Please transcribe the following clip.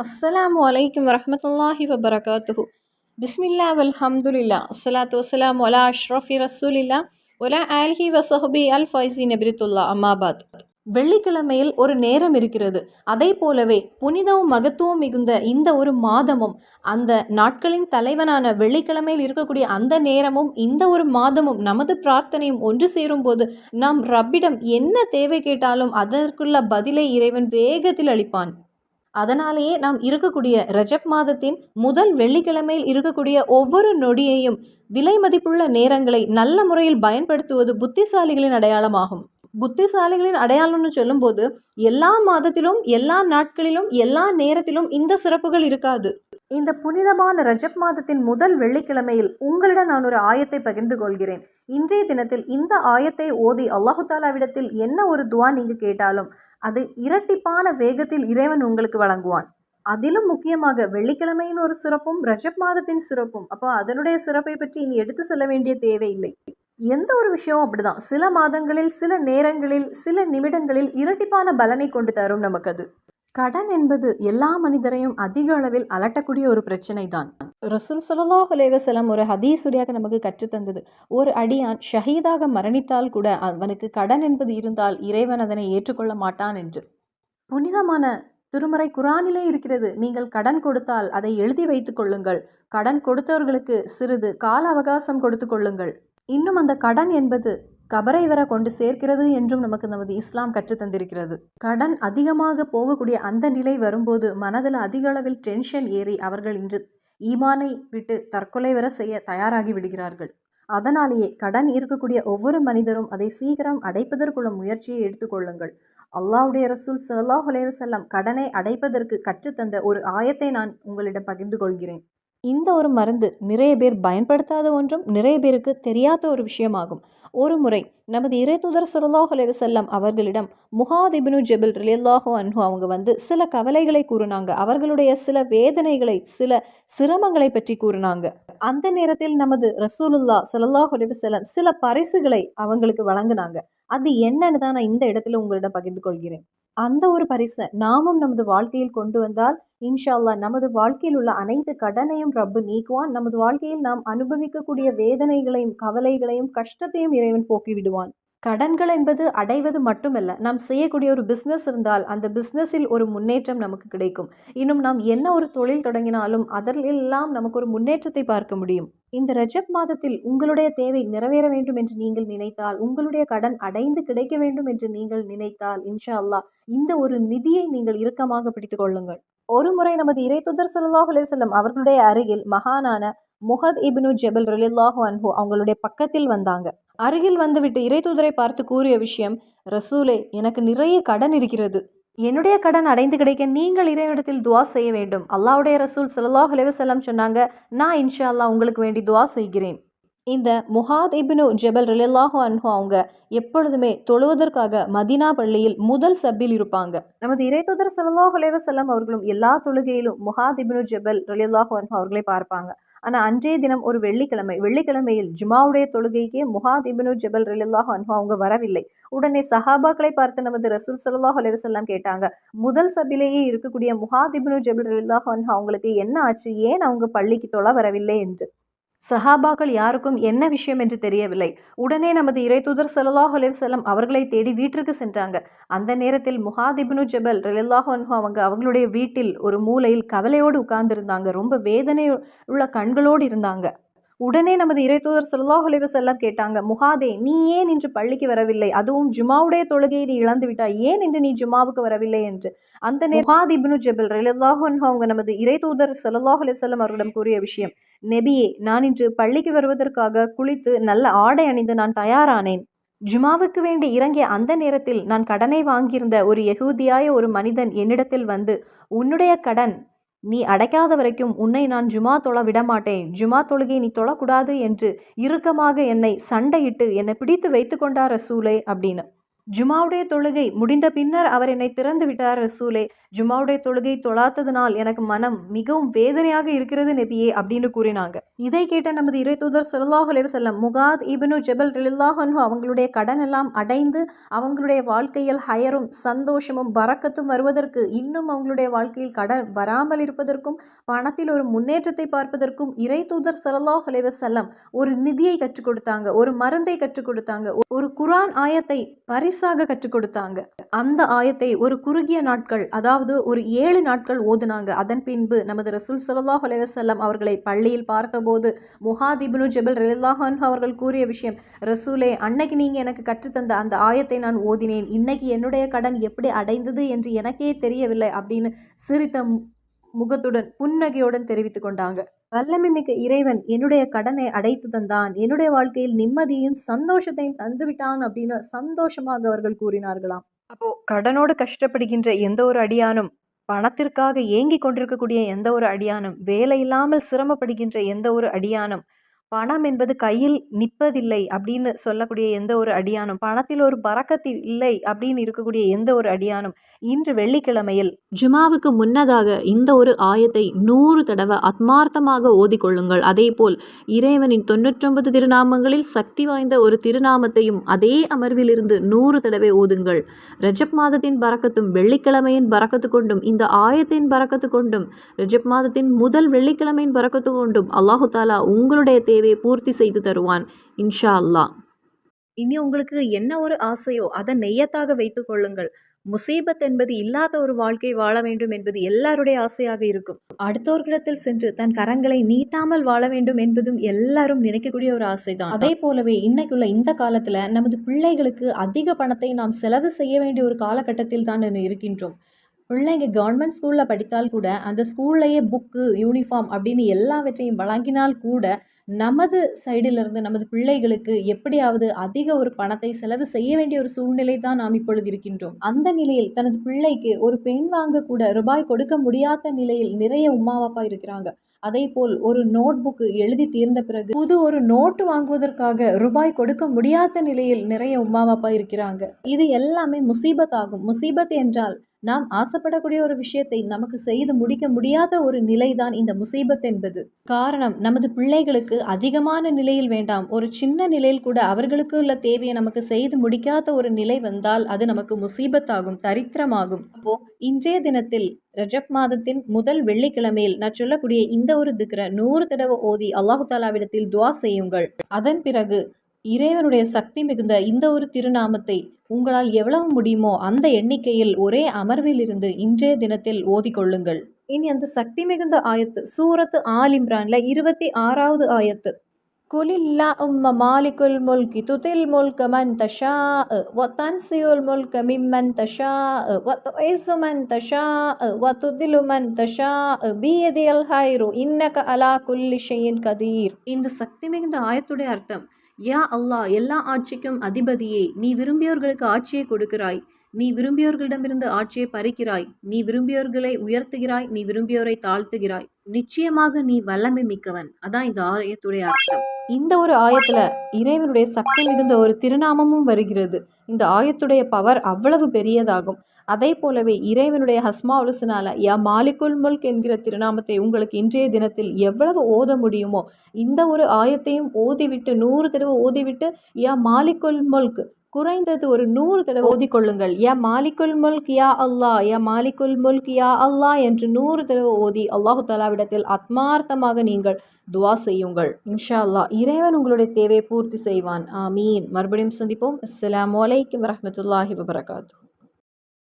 அஸ்ஸலாமு அலைக்கும் வரமத்துல்லாஹி வபரகாத்துஹு. பிஸ்மில்லா வல்ஹம்துலில்லா அஸ்ஸலாத்து வஸ்ஸலாமு ஒலா அஷ்ரஃபி ரசூலில்லா ஒலா ஆல்ஹி வசஹபி அல் ஃபைசி நபிரித்துல்லா அம்மாபாத் வெள்ளிக்கிழமையில் ஒரு நேரம் இருக்கிறது. அதை போலவே புனிதமும் மகத்துவம் மிகுந்த இந்த ஒரு மாதமும் அந்த நாட்களின் தலைவனான வெள்ளிக்கிழமையில் இருக்கக்கூடிய அந்த நேரமும் இந்த ஒரு மாதமும் நமது பிரார்த்தனையும் ஒன்று சேரும்போது நாம் ரப்பிடம் என்ன தேவை கேட்டாலும் அதற்குள்ள பதிலை இறைவன் வேகத்தில் அளிப்பான். அதனாலேயே நாம் இருக்கக்கூடிய ரஜப் மாதத்தின் முதல் வெள்ளிக்கிழமையில் இருக்கக்கூடிய ஒவ்வொரு நொடியையும் விலை மதிப்புள்ள நேரங்களை நல்ல முறையில் பயன்படுத்துவது புத்திசாலிகளின் அடையாளமாகும். புத்திசாலிகளின் அடையாளம்னு சொல்லும்போது எல்லா மாதத்திலும் எல்லா நாட்களிலும் எல்லா நேரத்திலும் இந்த சிறப்புகள் இருக்காது. இந்த புனிதமான ரஜப் மாதத்தின் முதல் வெள்ளிக்கிழமையில் உங்களிடம் நான் ஒரு ஆயத்தை பகிர்ந்து கொள்கிறேன். இன்றைய தினத்தில் இந்த ஆயத்தை ஓதி அல்லாஹு தாலாவிடத்தில் என்ன ஒரு துவா நீங்கள் கேட்டாலும் அது இரட்டிப்பான வேகத்தில் இறைவன் உங்களுக்கு வழங்குவான். அதிலும் முக்கியமாக வெள்ளிக்கிழமையின் ஒரு சிறப்பும் ரஜப் மாதத்தின் சிறப்பும். அப்போ அதனுடைய சிறப்பை பற்றி இனி எடுத்து சொல்ல வேண்டிய தேவையில்லை எந்த ஒரு விஷயமும் அப்படிதான். சில மாதங்களில் சில நேரங்களில் சில நிமிடங்களில் இரட்டிப்பான பலனை கொண்டு தரும் நமக்கு அது. கடன் என்பது எல்லா மனிதரையும் அதிக அளவில் அலட்டக்கூடிய ஒரு பிரச்சனை தான் ரசூல் சல்லாஹ் அலேவசலம் ஒரு ஹதீசுடையாக நமக்கு கற்றுத்தந்தது ஒரு அடியான் ஷஹீதாக மரணித்தால் கூட அவனுக்கு கடன் என்பது இருந்தால் இறைவன் அதனை ஏற்றுக்கொள்ள மாட்டான் என்று. புனிதமான திருமறை குரானிலே இருக்கிறது. நீங்கள் கடன் கொடுத்தால் அதை எழுதி வைத்துக் கொள்ளுங்கள். கடன் கொடுத்தவர்களுக்கு சிறிது கால அவகாசம் கொடுத்து கொள்ளுங்கள். இன்னும் அந்த கடன் என்பது கபரை வர கொண்டு சேர்க்கிறது என்றும் நமக்கு நமது இஸ்லாம் கற்றுத்தந்திருக்கிறது கடன் அதிகமாக போகக்கூடிய அந்த நிலை வரும்போது மனதில் அதிக அளவில் டென்ஷன் ஏறி அவர்கள் இன்று ஈமானை விட்டு தற்கொலை வர செய்ய தயாராகி விடுகிறார்கள். அதனாலேயே கடன் இருக்கக்கூடிய ஒவ்வொரு மனிதரும் அதை சீக்கிரம் அடைப்பதற்குள்ள முயற்சியை எடுத்துக்கொள்ளுங்கள் அல்லாவுடைய ரசூல் சல்லாஹ் அலைவசல்லம் கடனை அடைப்பதற்கு கற்றுத்தந்த ஒரு ஆயத்தை நான் உங்களிடம் பகிர்ந்து கொள்கிறேன். இந்த ஒரு மருந்து நிறைய பேர் பயன்படுத்தாத ஒன்றும் நிறைய பேருக்கு தெரியாத ஒரு விஷயமாகும். ஒரு முறை நமது இறை தூதர் சல்லாஹ் செல்லம் அவர்களிடம் முஹாதிபினு ஜெபில் ரிலியல்லாஹோ அன்ஹு அவங்க வந்து சில கவலைகளை கூறினாங்க. அவர்களுடைய சில வேதனைகளை சில சிரமங்களை பற்றி கூறினாங்க. அந்த நேரத்தில் நமது ரசூலுல்லா சல்லாஹ் செல்லம் சில பரிசுகளை அவங்களுக்கு வழங்கினாங்க. அது என்னன்னு தான் நான் இந்த இடத்துல உங்களிடம் பகிர்ந்து கொள்கிறேன். அந்த ஒரு பரிசை நாமும் நமது வாழ்க்கையில் கொண்டு வந்தால் இன்ஷால்லா நமது வாழ்க்கையில் உள்ள அனைத்து கடனையும் ரப்பு நீக்குவான். நமது வாழ்க்கையில் நாம் அனுபவிக்கக்கூடிய வேதனைகளையும் கவலைகளையும் கஷ்டத்தையும் இறைவன் போக்கிவிடுவான் கடன்கள் என்பது அடைவது மட்டுமல்ல நாம் செய்யக்கூடிய ஒரு பிஸ்னஸ் இருந்தால் அந்த பிஸ்னஸில் ஒரு முன்னேற்றம் நமக்கு கிடைக்கும். இன்னும் நாம் என்ன ஒரு தொழில் தொடங்கினாலும் அதிலெல்லாம் நமக்கு ஒரு முன்னேற்றத்தை பார்க்க முடியும். இந்த ரஜப் மாதத்தில் உங்களுடைய தேவை நிறைவேற வேண்டும் என்று நீங்கள் நினைத்தால் உங்களுடைய கடன் அடைந்து கிடைக்க வேண்டும் என்று நீங்கள் நினைத்தால் இன்ஷா அல்லா இந்த ஒரு நிதியை நீங்கள் இறுக்கமாக பிடித்துக் கொள்ளுங்கள். ஒரு முறை நமது இறைத்துதர் துதர் செல்லம் அவர்களுடைய அருகில் மகானான முஹத் இப்னு ஜெபல் ரலில்லாஹு அன்ஹு அவங்களுடைய பக்கத்தில் வந்தாங்க. அருகில் வந்துவிட்டு இறை தூதரை பார்த்து கூறிய விஷயம் ரசூலே எனக்கு நிறைய கடன் இருக்கிறது. என்னுடைய கடன் அடைந்து கிடைக்க நீங்கள் இறைவனிடத்தில் துவா செய்ய வேண்டும். அல்லாவுடைய ரசூல் சல்லாஹ் அலைவசல்லாம் சொன்னாங்க நான் இன்ஷா அல்லா உங்களுக்கு வேண்டி துவா செய்கிறேன். இந்த முஹாத் இபினு ஜெபல் ரலில்லாஹு அன்ஹோ அவங்க எப்பொழுதுமே தொழுவதற்காக மதினா பள்ளியில் முதல் சப்பில் இருப்பாங்க. நமது இறைத்தூதர் சல்லாஹ் அலைவசல்லம் அவர்களும் எல்லா தொழுகையிலும் முஹாத் இபினு ஜெபல் ரலில்லாஹு அன்ஹோ அவர்களை பார்ப்பாங்க. ஆனால் அன்றைய தினம் ஒரு வெள்ளிக்கிழமை வெள்ளிக்கிழமையில் ஜுமாவுடைய தொழுகைக்கு முஹாத் இப்னு ஜெபல் ரலில்லாஹு அன்ஹு அவங்க வரவில்லை. உடனே சஹாபாக்களை பார்த்து நமது ரசூல் சல்லாஹ் அலிவசல்லாம் கேட்டாங்க முதல் சபிலேயே இருக்கக்கூடிய முஹாத் இப்னு ஜெபல் ரலில்லாஹு அன்ஹு அவங்களுக்கு என்ன ஆச்சு? ஏன் அவங்க பள்ளிக்கு தொலை வரவில்லை? என்று. சஹாபாக்கள் யாருக்கும் என்ன விஷயம் என்று தெரியவில்லை. உடனே நமது இறை தூதர் சல்லாஹ் அலிவசல்லம் அவர்களை தேடி வீட்டிற்கு சென்றாங்க. அந்த நேரத்தில் முஹாதிப்னு ஜபல் ரலில்லாஹு அவங்க அவங்களுடைய வீட்டில் ஒரு மூலையில் கவலையோடு உட்கார்ந்துருந்தாங்க. ரொம்ப வேதனை உள்ள கண்களோடு இருந்தாங்க. உடனே நமது இறைத்தூதர் சொல்லாஹ் செல்லம் கேட்டாங்க முகாதே நீ ஏன் இன்று பள்ளிக்கு வரவில்லை? அதுவும் ஜுமாவுடைய தொழுகையை நீ இழந்து விட்டாய். ஏன் இன்று நீ ஜுமாவுக்கு வரவில்லை? என்று. அந்த முகாத் இப்னு ஜெபில் ரலில்லாஹு அவங்க நமது இறைத்தூதர் சல்லாஹ் அலிவல்லம் அவர்களிடம் கூறிய விஷயம் நெபியே நான் இன்று பள்ளிக்கு வருவதற்காக குளித்து நல்ல ஆடை அணிந்து நான் தயாரானேன். ஜுமாவுக்கு வேண்டி இறங்கிய அந்த நேரத்தில் நான் கடனை வாங்கியிருந்த ஒரு எகூதியாய ஒரு மனிதன் என்னிடத்தில் வந்து உன்னுடைய கடன் நீ அடைக்காத வரைக்கும் உன்னை நான் ஜுமா தொழ விடமாட்டேன். ஜுமா தொழுகை நீ தொழக்கூடாது என்று இறுக்கமாக என்னை சண்டையிட்டு என்னை பிடித்து வைத்து கொண்டார் ரசூலே அப்படின்னு. ஜுமாவுடைய தொழுகை முடிந்த பின்னர் அவர் என்னை திறந்து விட்டார் ரசூலே. ஜுமாவுடைய தொழுகை தொழாத்ததினால் எனக்கு மனம் மிகவும் வேதனையாக இருக்கிறது நெபியே அப்படின்னு கூறினாங்க. இதை கேட்ட நமது இறை தூதர் சல்லாஹ் செல்லம் முகாத் இபனு ஜெபல் ரில்லாஹன்ஹு அவங்களுடைய கடன் எல்லாம் அடைந்து அவங்களுடைய வாழ்க்கையில் ஹயரும் சந்தோஷமும் பறக்கத்தும் வருவதற்கு இன்னும் அவங்களுடைய வாழ்க்கையில் கடன் வராமல் இருப்பதற்கும் பணத்தில் ஒரு முன்னேற்றத்தை பார்ப்பதற்கும் இறை தூதர் சல்லாஹ் அலைவசல்லம் ஒரு நிதியை கற்றுக் கொடுத்தாங்க ஒரு மருந்தை கற்றுக் கொடுத்தாங்க ஒரு குரான் ஆயத்தை பரிசாக கற்றுக் கொடுத்தாங்க. அந்த ஆயத்தை ஒரு குறுகிய நாட்கள் அதாவது ஒரு ஏழு நாட்கள் ஓதுனாங்க. அதன் பின்பு நமது ரசூல் சல்லாஹ் அலைவசல்லம் அவர்களை பள்ளியில் பார்த்தபோது முஹாதிபுனு ஜபல் ரலில்லாஹான் அவர்கள் கூறிய விஷயம் ரசூலே அன்னைக்கு நீங்கள் எனக்கு கற்றுத்தந்த அந்த ஆயத்தை நான் ஓதினேன். இன்னைக்கு என்னுடைய கடன் எப்படி அடைந்தது என்று எனக்கே தெரியவில்லை அப்படின்னு சிரித்த முகத்துடன் புன்னகையுடன் தெரிவித்து கொண்டாங்க. வல்லமை மிக்க இறைவன் என்னுடைய கடனை அடைத்து தந்தான். என்னுடைய வாழ்க்கையில் நிம்மதியும் சந்தோஷத்தையும் தந்துவிட்டான் அப்படின்னு சந்தோஷமாக அவர்கள் கூறினார்களாம். அப்போ கடனோடு கஷ்டப்படுகின்ற எந்த ஒரு அடியானும் பணத்திற்காக ஏங்கி கொண்டிருக்கக்கூடிய எந்த ஒரு அடியானும் வேலை இல்லாமல் சிரமப்படுகின்ற எந்த ஒரு அடியானும் பணம் என்பது கையில் நிற்பதில்லை அப்படின்னு சொல்லக்கூடிய எந்த ஒரு அடியானும் பணத்தில் ஒரு பறக்கத்தில் இல்லை அப்படின்னு இருக்கக்கூடிய எந்த ஒரு அடியானும் இன்று வெள்ளிக்கிழமையில் ஜுமாவுக்கு முன்னதாக இந்த ஒரு ஆயத்தை நூறு தடவை ஆத்மார்த்தமாக ஓதிக்கொள்ளுங்கள். அதே போல் இறைவனின் தொன்னூற்றொன்பது திருநாமங்களில் சக்தி வாய்ந்த ஒரு திருநாமத்தையும் அதே அமர்விலிருந்து நூறு தடவை ஓதுங்கள். ரஜப் மாதத்தின் பறக்கத்தும் வெள்ளிக்கிழமையின் பறக்கத்து கொண்டும் இந்த ஆயத்தின் பறக்கத்து கொண்டும் ரஜப் மாதத்தின் முதல் வெள்ளிக்கிழமையின் பறக்கத்து கொண்டும் அல்லாஹு தாலா உங்களுடைய தேவையை பூர்த்தி செய்து தருவான் இன்ஷா அல்லாஹ் இனி உங்களுக்கு என்ன ஒரு ஆசையோ அதை நெய்யத்தாக வைத்து கொள்ளுங்கள். முசீபத் என்பது இல்லாத ஒரு வாழ்க்கை வாழ வேண்டும் என்பது எல்லாருடைய ஆசையாக இருக்கும். அடுத்தோர்களிடத்தில் சென்று தன் கரங்களை நீட்டாமல் வாழ வேண்டும் என்பதும் எல்லாரும் நினைக்கக்கூடிய ஒரு ஆசைதான். அதே போலவே இன்னைக்குள்ள இந்த காலத்துல நமது பிள்ளைகளுக்கு அதிக பணத்தை நாம் செலவு செய்ய வேண்டிய ஒரு காலகட்டத்தில் தான் இருக்கின்றோம். பிள்ளைங்க கவர்மெண்ட் ஸ்கூலில் படித்தால் கூட அந்த ஸ்கூல்லையே புக்கு யூனிஃபார்ம் அப்படின்னு எல்லாவற்றையும் வழங்கினால் கூட நமது சைடிலிருந்து நமது பிள்ளைகளுக்கு எப்படியாவது அதிக ஒரு பணத்தை செலவு செய்ய வேண்டிய ஒரு சூழ்நிலை தான் நாம் இப்பொழுது இருக்கின்றோம். அந்த நிலையில் தனது பிள்ளைக்கு ஒரு பெண் வாங்க கூட ரூபாய் கொடுக்க முடியாத நிலையில் நிறைய உமா பாப்பா இருக்கிறாங்க. அதே போல் ஒரு நோட் புக்கு எழுதி தீர்ந்த பிறகு புது ஒரு நோட்டு வாங்குவதற்காக ரூபாய் கொடுக்க முடியாத நிலையில் நிறைய உமா பாப்பா இருக்கிறாங்க. இது எல்லாமே முசீபத் ஆகும். முசீபத் என்றால் நாம் ஆசைப்படக்கூடிய ஒரு விஷயத்தை நமக்கு செய்து முடிக்க முடியாத ஒரு நிலைதான் இந்த முசீபத் என்பது. காரணம் நமது பிள்ளைகளுக்கு அதிகமான நிலையில் வேண்டாம். ஒரு சின்ன நிலையில் கூட அவர்களுக்கு உள்ள தேவையை நமக்கு செய்து முடிக்காத ஒரு நிலை வந்தால் அது நமக்கு முசீபத்தாகும் தரித்திரமாகும். அப்போ இன்றைய தினத்தில் ரஜப் மாதத்தின் முதல் வெள்ளிக்கிழமையில் நான் சொல்லக்கூடிய இந்த ஒரு திக்ர நூறு தடவை ஓதி அல்லாஹு தாலாவிடத்தில் துவா செய்யுங்கள். அதன் பிறகு இறைவனுடைய சக்தி மிகுந்த இந்த ஒரு திருநாமத்தை உங்களால் எவ்வளவு முடியுமோ அந்த எண்ணிக்கையில் ஒரே அமர்வில் இருந்து இன்றைய தினத்தில் ஓதிக்கொள்ளுங்கள். இனி அந்த சக்தி மிகுந்த ஆயத்து சூரத்து ஆல் இம்ரான்ல இருபத்தி ஆறாவது ஆயத்து. குலில்லா உம்ம மாலிகுல் முல்கி துதில் முல்க மன் தஷா வ தன்சியுல் முல்க மிம்மன் தஷா வ துஇசு மன் தஷா வ துதிலு மன் தஷா பியதியல் ஹைரு இன்னக அலா குல்லி ஷையின் கதீர். இந்த சக்தி மிகுந்த ஆயத்துடைய அர்த்தம் யா அல்லாஹ் எல்லா ஆட்சிக்கும் அதிபதியே நீ விரும்பியவர்களுக்கு ஆட்சியை கொடுக்கிறாய். நீ விரும்பியவர்களிடமிருந்து ஆட்சியை பறிக்கிறாய். நீ விரும்பியவர்களை உயர்த்துகிறாய் நீ விரும்பியோரை தாழ்த்துகிறாய். நிச்சயமாக நீ வல்லமை மிக்கவன். அதான் இந்த ஆயத்துடைய அர்த்தம். இந்த ஒரு ஆயத்துல இறைவனுடைய சக்தி மிகுந்த ஒரு திருநாமமும் வருகிறது. இந்த ஆயத்துடைய பவர் அவ்வளவு பெரியதாகும். அதே போலவே இறைவனுடைய ஹஸ்மாவுலுசனால யா மாலிகுல் முல்க் என்கிற திருநாமத்தை உங்களுக்கு இன்றைய தினத்தில் எவ்வளவு ஓத முடியுமோ இந்த ஒரு ஆயத்தையும் ஓதிவிட்டு நூறு தடவை ஓதிவிட்டு யா மாலிகுல் முல்க் குறைந்தது ஒரு நூறு தடவை ஓதிக்கொள்ளுங்கள். யா மாலிகுல் முல்க் யா அல்லாஹ் யா மாலிகுல் முல்க் யா அல்லாஹ் என்று நூறு தடவை ஓதி அல்லாஹு தலாவிடத்தில் ஆத்மார்த்தமாக நீங்கள் துவா செய்யுங்கள். இன்ஷா அல்லாஹ் இறைவன் உங்களுடைய தேவையை பூர்த்தி செய்வான். ஆமீன். மறுபடியும் சந்திப்போம். அஸ்லாம் வலைக்கம் வரமத்துல்லாஹி வபரகாத்து